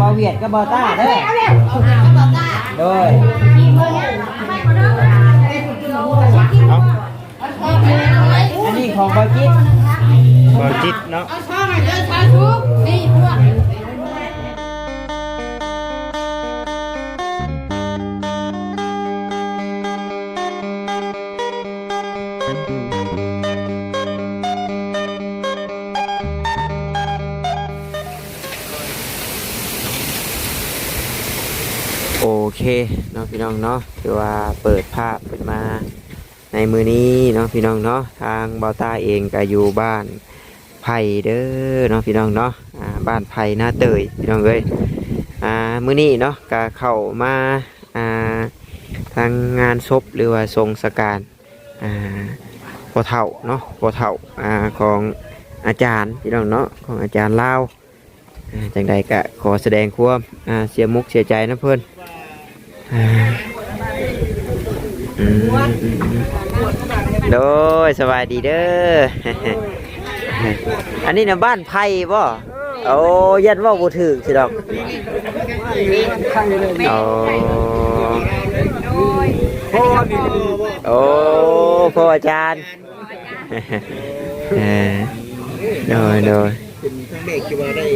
บาเวียดกับบาต้าเด้อโดยเอาอันนี้ของบาจิตบาจิตเนาะ เคเนาะพี่น้องเนาะถือว่าเปิดภาพเป็นมาในมือนี้เนาะพี่น้องเนาะทางเบาตาเองก็อยู่บ้านไผ่เด้อเนาะพี่น้องเนาะบ้านไผ่หน้าเตยพี่น้องเอ้ยอ่ามือนี้เนาะก็เข้ามาอ่าทางงานศพหรือว่าทรงสการอ่าพอเฒ่าเนาะพอเฒ่าอ่าของอาจารย์พี่น้องเนาะของอาจารย์ลาวอ่าจังใดก็ขอแสดงความอ่าเสียมุกเสียใจนะเพื่อน โดยสบายดีเด้อ อันนี้นะบ้านไผ่บ่โอ้ยันว่าบ่ถึกสิดอกโอ้โอ้พ่ออาจารย์เออโดยโดยเป็นทั้งเด็กที่ว่าได้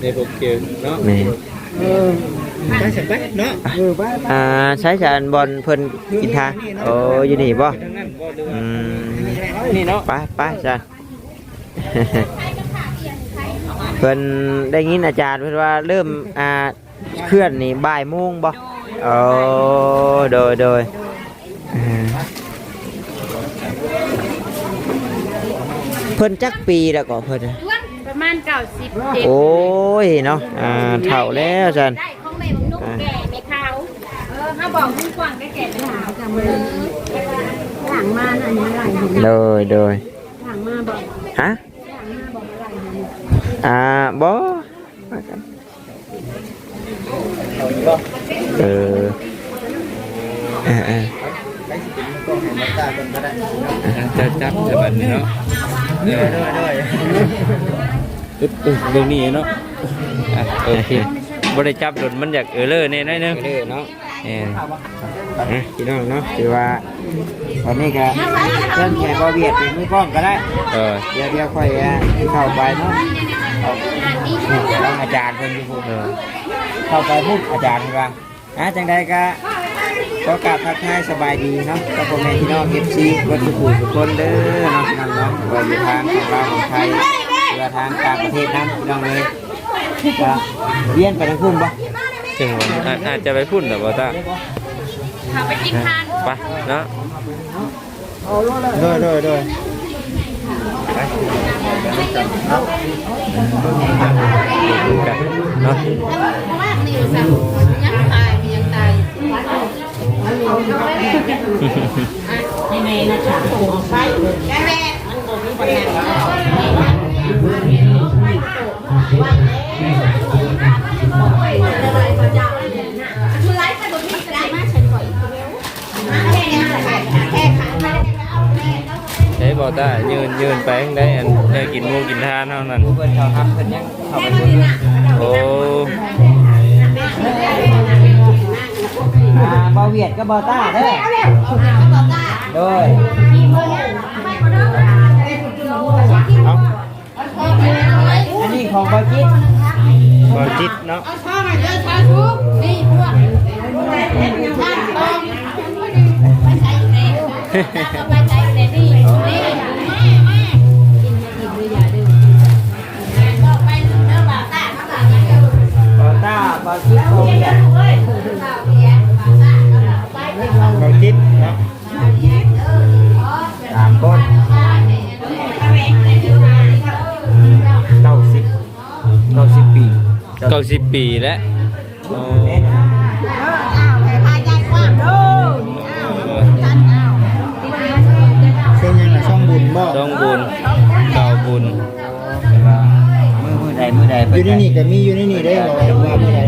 ได้พบเจอเนาะแม่ ไปสักแป๊บเนาะอ่าใช้จานบอลเพิ่นกินทางโอ้อยู่นี่บ่ทางนั้นบ่ดูอืมนี่เนาะไปไปจ้ะเพิ่นได้ยินอาจารย์เพิ่นว่าเริ่มอ่าเคลื่อนนี่บ่ายโมงบ่โอ้โดยโดยอ่าเพิ่นจักปีแล้วก็เพิ่นน่ะประมาณเก้าสิบเจ็ดโอ้ยเนาะอ่าเฒ่าแล้วจันได้ของแม่ของนุ่ม แก่ไม่ขาวเออถ้าบอกมึงกว้างได้แก่ไม่ขาวจำเลยหลังมาอันนี้อะไรอยู่โดยโดยหลังมาบอกฮะหลังมาบอกอะไรอยู่อ่าบ่เออเออเออจะจับจะบัดนี้เนาะเออด้วยอึ๊บอึ๊บเรื่องนี้เนาะอะโอเค บ่ได้จับโดนมันอยากเออเลอแน่น้อยหนึงเด้อเนาะเออนะพี่น้องเนาะถือว่าตอนนี้ก็เริ่มแข่งบอเวียดเป็นมือกล้องก็ได้เออเดี๋ยวเดี๋ยวค่อยอะเข้าไปเนาะเอาต้องอาจารย์เพิ่นอยู่พูดเออเข้าไปพูดอาจารย์ว่าอะจังใดก็ก็กราบทักทายสบายดีเนาะกับพ่อแม่พี่น้อง FC เพิ่นทุกผู้ทุกคนเด้อเนาะพี่น้องเนาะว่าอยู่ทางของเราของไทยหรือว่าทางต่างประเทศนำพี่น้องเลย ก็เรียนไปทางพุ่นบ่จังหวะอาอาจจะไปพุ่นแต่บ่ตาเขาไปกินทานไปเนาะโดยโดยโดยดูกันเนาะมากนี่สั่งยังตายยังตายยังไงนะจ๊ะของไฟแม่แม่มันก็มีปัญหา ใช้บ่ตายืนยืนไปข้างได้อันได้กินหมูกินทานเท่านั้นผู้เพิ่นเขาทำเพิ่นยังเข้าไปพุ่นโอ้อ่าบาเวียดกับบาต้าเด้อโดยเอาอันนี้ของบาจิตบอจิตเนาะบ ต้าบาจิตบาเวียดเนาะสามคนเก้าสิบเก้าสิบปีเก้าสิบปีแล้วโอ้ช่วงยังช่องบุญบ่ต้องบุญเก่าบุญมือมือใดมือใดอยู่ในี่นี่ก็มีอยู่ในนี่ได้บ่ว่ามือใด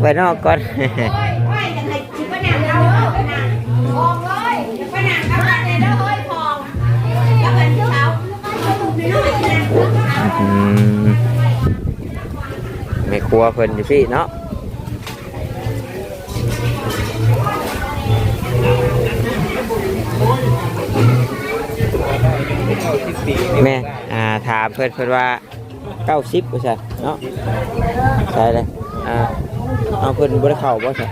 ไปนอยๆนะอืมไม่ครัวเพิ่นอยู่พี่เนาะแม่อ่าถามเพิ่นเพิ่นว่าเก้าสิบว่าใช่เนาะใช่เลยอ่า เอาเพิ่นบ่ได้เข้าบ่ใช่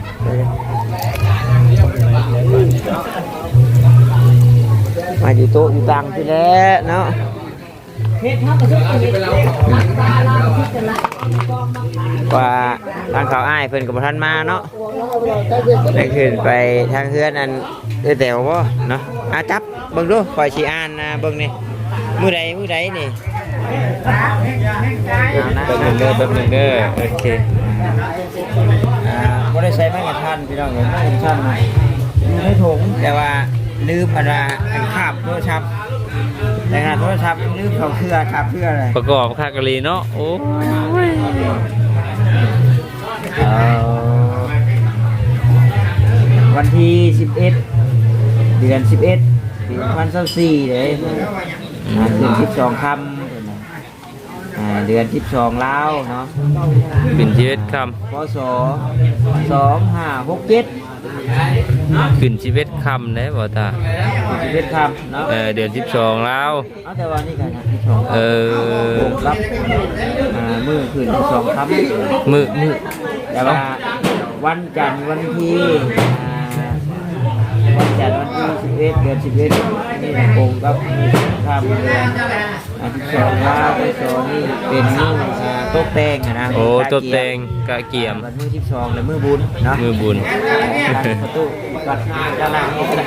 มาอยู่โต๊ะอยู่ตังพี่แล้วเนาะว่าทางเขาอ้ายเพิ่นกับท่านมาเนาะได้ขึ้นไปทางเฮือนอันเอื้อแต่วบ่เนาะอาจับเบิ่งดูคอยสิอ่านนะเบิ่งนี่มือใดมือใดนี่ แป๊บหนึงเด้อแป๊บหนึงเด้อโอเคอ่าบ่ได้ใช้ไม้กระทันพี่น้องเอ้ยไม้กระทันน่ะอยู่ในถุงแต่ว่าลืมอันว่าอันคาบโทรศัพท์แต่งานโทรศัพท์ลืมเขาเครือคาบเครืออะไรประกอบคากะลีเนาะโอ้ยเอาวันที่11เดือน11ปี2024เลยอ่าเดือน12ค่ำ อ่าเดือน12ลาวเนาะขึ้นชีวิตคพศ2567ำขึ้นชีวิตคำได้บ่ตา11ค่ำเนาะเออเดือนสิบสองแล้ว เอาแต่ว่านี่กันนะ12เออรับอ่ามื้อคืน12ค่ำมือมือแต่ว่าวันจันทร์วันที่อ่าวันจันทร์วันที่สิบเอ็ดเดือนสิบเอ็ดนี่ตรงกับข้ามเดือน อันที่สองว่าไปสองนี่เป็นมืออ่าโต๊ะแตงอะนะโอ้ตัวแตงกะเกียม วันมือที่สองและมือบุญเนาะมือบุญการประตูกัดด้านล่างนี่ก็ได้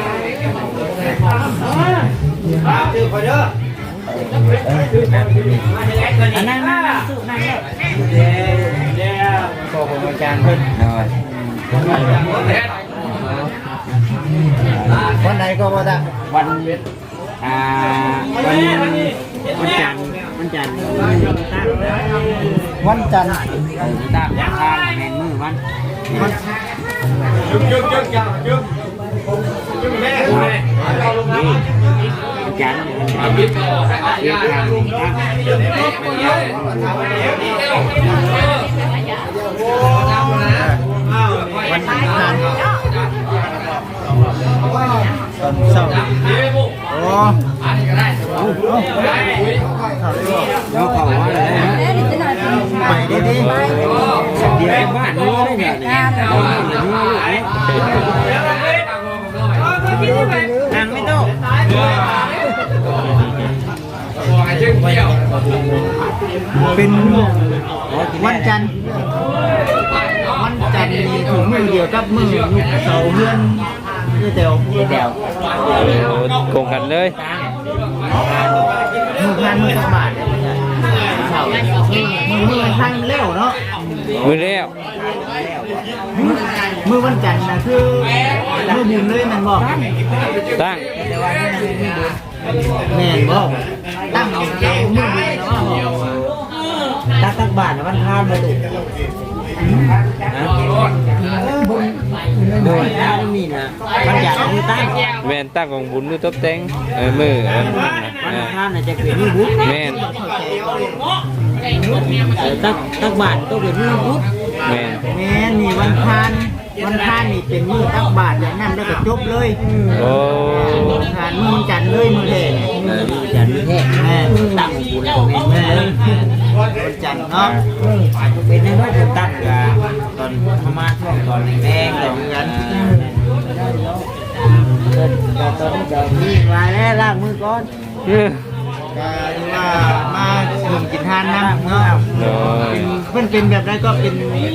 อันนั้นนั่นนั่นสู้นั่นเลยเดี๋ยวเดี๋ยวขอผมอาจารย์เพิ่นหน่อยวันไหนก็ว่าได้วันอ่าวัน วันจันทร์วันจันทร์วันจันทร์ตามยาคาแมนมือมันวันยึกยึกยึกยึกยึกวันจันทร์ยึกยึกยึกวันจันทร์ ตอนเช้าโอ้เราเขาว่าอะไรไปดิดิเดี๋ยวบ้านนี้ได้เนี่ยนั่งไม่ต้องเป็นวันจันทร์วันจันทร์นี่ถึงมือเดียวกับมือลูกเสาเพื่อนนี่ เดียวนี่เดียวโอ้โกงกันเลยมือพันมือสบาทเนี่ยเสามือมือพันเร็วเนาะมือแล้วมือวันจันทร์นะคือมือบุญเลยมันบอกตั้งแม่นบอกตั้งเอาตั้งมือบุญแล้วว่าตั้งตักบาทนะวันพานมาดูบุญ โดยนี่นะวันจันทร์คือตั้งแม่นตั้งของบุญมือตบแตงเออมืออันนั้นวันน่ะพานน่ะจะเป็นมือบุญแม่นตักตักบาทต้องเป็นมือบุญแม่นแม่นี่วันพาน วันพานนี่เป็นมือตักบาทอย่างนั้นได้วก็จบเลยโอ้วันพานมือวันจันทร์เลยมือแท้เออมือจันทร์มือแท้แม่ตั้งบุญของแม่แม่เลยวันจันทร์เนาะเป็นในว่าจะตั้งกะตอนพม่าช่วงตอนแดงๆตอนนั้นแต่ตอนนี้ก็มีมาแล้วล้างมือก่อนเออก็ว่ามาดื่มกินทานน้ำเนาะโอ้ยเป็นเป็นแบบนั้นก็เป็นนี่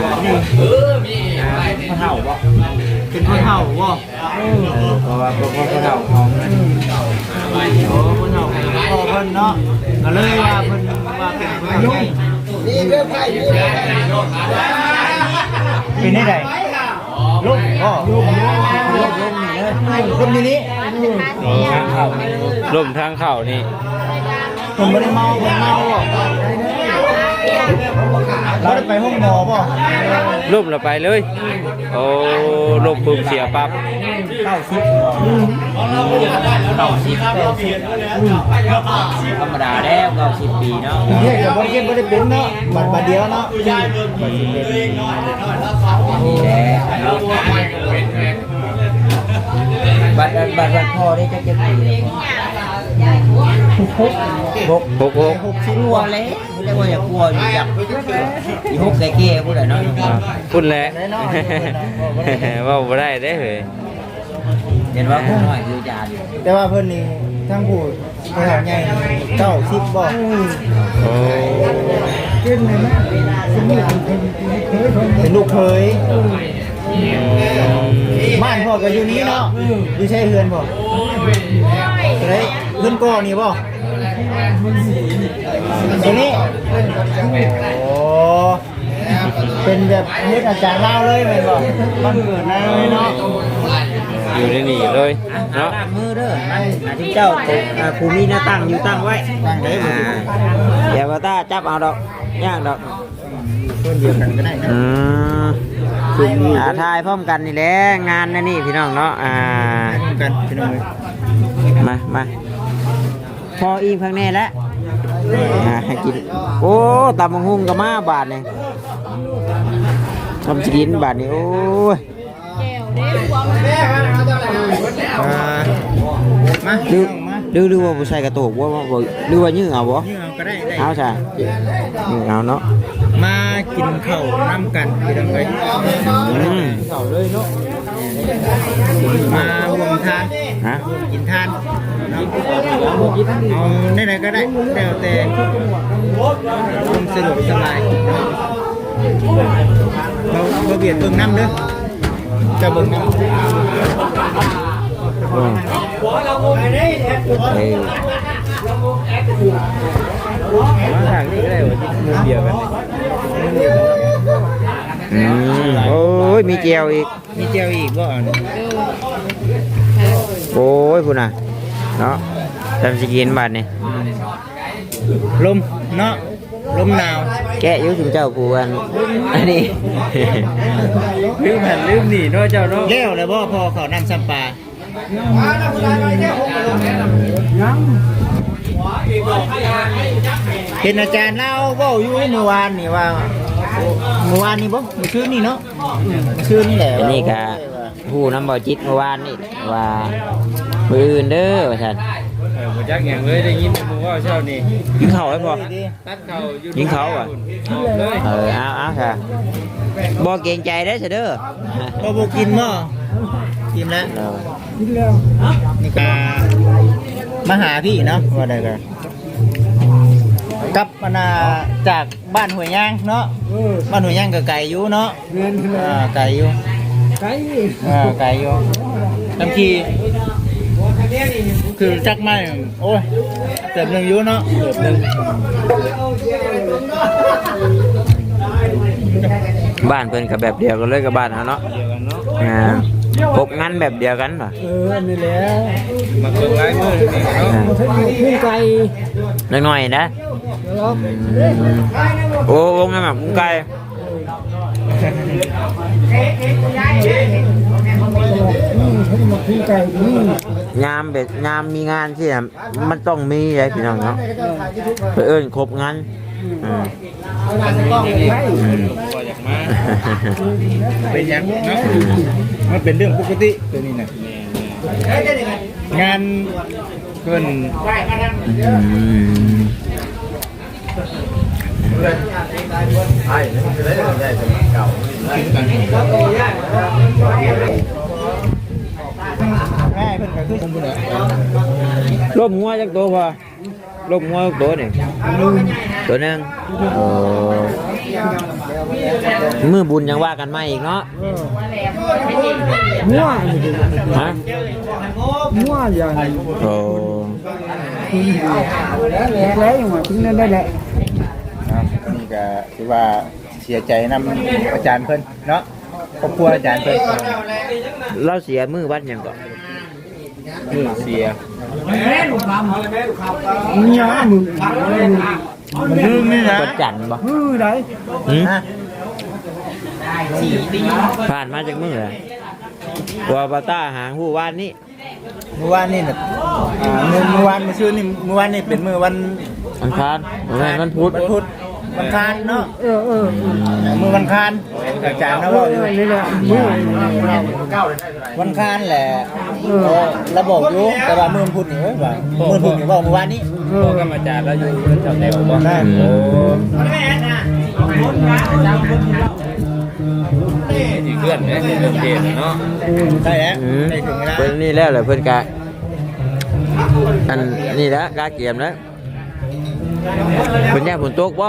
พ่อเฒ่าบ่เป็นพ่อเฒ่าบ่เพราะว่าพ่อพ่อเฒ่าของโอ้พ่อเฒ่าของพ่อเพิ่นเนาะก็เลยว่าเพิ่นว่าเป็นพ่อใหญ่เพื่อนใครเป็นได้ไดลูกพ่อลูกลูกลูกนี่เลยคนนี้นี่ลมทางเข่านี่ผมไม่ได้เมาผมเมาบ่ เราได้ไปห้องหมอป่ะล่มเราไปเลย โอ้ล่มปุ๊บเสียปั๊บเข้าซิปเข้าซิปธรรมดาแล้วเก้าสิบปีเนาะเฮ้ยกับบริเกตบริเป็นเนาะบัตรบัตรเดียวเนาะนี่แหละบัตรบัตรบัตรพ่อได้จะเก็บปี หกหกหกหกหกชิ้นวัวเลยไม่ว่าอย่ากลัวอยู่จับอีหกแก่ๆพูดอะไรเนาะพูดแล้วว่าบ่ได้ได้เลยเห็นว่าผู้น้อยคือจานแต่ว่าเพิ่นนี่ทั้งผู้ทหารใหญ่เก้าสิบบ่โอ้เป็นลูกเคยบ้านพ่อก็อยู่นี้เนาะอยู่ใช่เฮือนพ่อเฮ้ย เฮือนก่อนี่บ่ตัวนี้โอ้เป็นแบบเฮ็ดอาจารย์เล่าเลยแม่นบ่บ้านเกิดนายเลยเนาะอยู่ในนี่เลยเนาะตั้งมือเด้อนั่นที่เจ้าอ่าภูมิหน้าตั้งอยู่ตั้งไว้ตั้งได้บ่อ่าเดี๋ยวว่าตาจับเอาดอกย่างดอกคนเดียวกันก็ได้นะอืมอ่าทายพร้อมกันนี่แหละงานนั่นนี่พี่น้องเนาะอ่าร่วมกันพี่น้องเอ้ยมามา พออีกพังแน่แล้วอ่าให้กิน โอ้ตำบังหุ่งกับมาบาทนี่ทำจะกินบาทนี่โอ้ยอ่ามาดูมาดูดูว่าผู้ชายกระโตกว่าว่าว่าดูว่ายื้อเอาบ่นี่เอาก็ได้ได้เอาใช่ยื้อเอาเนาะมากินข้าวน้ำกันพี่น้องเอ้ยอืมมารวมทานฮะกินทาน เนาะเอาได้ไหนก็ได้แล้วแต่ความสะดวกสบายเราเราเบียดเบิ่งน้ำเด้อจะเบิ่งน้ำอืมเอ้ยมาทางนี้ก็ได้ว่ามุมเดียวกันนี่อืมโอ้ยมีเจียวอีก มีเจียวอีกบ่อ่อนโอ้ยพุ่นน่ะ เนาะทำจะกินบาทนี่ลมเนาะลมหนาว แกะอยุ่ถึงเจ้ากูอันอันนี้ ลืมหันลืมหนีเนาะเจ้าเนาะ แล้วเลยบ่พอเขาน้ำซ้ำปลาเห็นอาจารย์เล่าเว่าอยู่เมื่อวานนี่ว่าเมื่อวานนี่บ่เมื่อคืนนี่เนาะเมื่อคืนนี่แหละอันนี้ก็ ผู้น้ำบ่อจิตเมื่อวานนี่ว่า มืออื่นเด้อว่าซั่นเออบ่จักหยังเลยได้ยินหมู่ว่าเช้านี่ยิงเขาไว้พอตัดเข้าอยู่ยิงเขาอะเลยเออเอาเอาค่ะบ่เกรงใจได้อเสยเด้อบ่บ่กินบ่กินแล้วเออนี่ก็มาหาพี่เนาะว่าได้กันกลับมานาจากบ้านห้วยย่างเนาะบ้านห้วยย่างก็ไกลอยู่เนาะอ่าไกลอยู่ไกลอ่าไกลอยู่บางที คือจักไม่โอ้ยเติบหนึ่งอยู่เนาะเติบหนึ่งบ้านเพิ่นก็แบบเดียวกันเลยกับบ้านเฮาเนาะเดียวกันเนาะอ่าพกงั้นแบบเดียวกันเหรอมาเบิ่งลายมือนี่เนาะเล็กน้อยนะอืมโอ้วงงั้นแบบกุ้งไก่ งามแบบงามมีงานที่แบบมันต้องมีเลยพี่น้องเนาะเพื่อเอิญครบงานอืมอืมบ่อยากมาเป็นหยังเนาะมันเป็นเรื่องปกติตัวนี้นะงานเพิ่นอืมง่าย เพิ่นก็คือผมเพิ่นน่ะลบงัวจักตัวพอลบงัวจักตัวนี่ตัวหนึงโอ้มือบุญยังว่ากันมาอีกเนาะมั่วฮะมั่วอย่างโอ้แล้วอย่างว่าถึงนั้นได้แหละครับนี่ก็ถือว่าเสียใจนำอาจารย์เพิ่นเนาะครอบครัวอาจารย์เพิ่นเราเสียมือวัดหยังก่อน มือเสียเนี่ยมึงมันลืมนี่นะวันจันทร์บ่ฮือได้หืมฮะผ่านมาจากมื้อเหรอว่าบาต้าหางผู้ว่านนี่เมื่อวานนี่น่ะอ่าเมื่อเมื่อวานเมื่อชื่อนี่เมื่อวานนี่เป็นมื้อวันวันคานวันแม่นวันพุธวันพุธ วันคานเนาะเออเออมื้อวันคานอาจารย์นะเอว่าออยู่นี่แหละมือวันคานแหละเออระบบอยู่แต่ว่ามื้อวันพุธนี่เว้ยว่ามื้อวันพุธนี่ว่าเมื่อวานนี้เอพ่ออก็มาจารย์แล้วอยู่แถวแถวบ่ได้โอ้ที่เพื่อนเนี่ยเริ่มเด่นเนาะได้แล้วอืมได้ถึงเวลาเพิ่นนี่แล้วแหละเพิ่นกะอันนี่ละกาเกียมแล้วเพิ่นย่าฝนตกบ่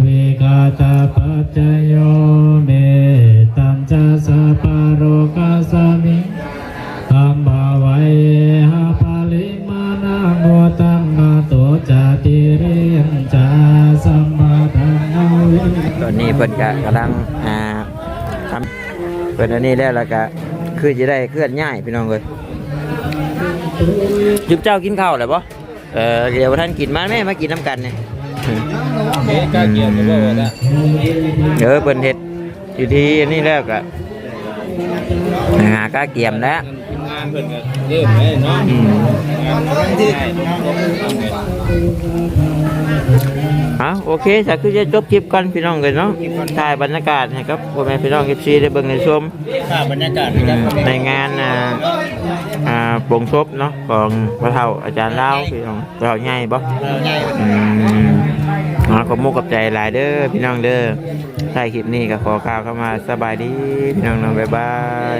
เพิ่นอันนี้แล้วแล้วก็คือจะได้เคลื่อนย้ายพี่น้องเลยจุบเจ้ากินข้าวแล้วบ่เออเดี๋ยวท่านกินมาแม่มากินน้ำกันเนี่ยเอ๊ะกล้าเกี่ยวกับบ่ว่าเออเพิ่นเฮ็ดอยู่ที่อันนี้แล้วก็หากาเกียมแล้วงานเพิ่นก็เริ่มเลยเนาะอืมงานมันที่เนาะเอาโอเคสักคือจะจบคลิปกันพี่น้องเลยเนาะถ่ายบรรยากาศให้ครับพ่อแม่พี่น้อง FC ได้เบิ่งได้ชมค่ะบรรยากาศอืในการมในงานอ่าอ่าโปรงศพเนาะของพระเฒ่าอาจารย์ลาวพี่น้องพระเฒ่าใหญ่บ่เราใหญ่อืมอ๋อขอบมุกกับใจหลายเด้อพี่น้องเด้อถ่ายคลิปนี้ก็ขอกล่าวเข้ามาสบายดีพี่น้องเนาะบ๊ายบาย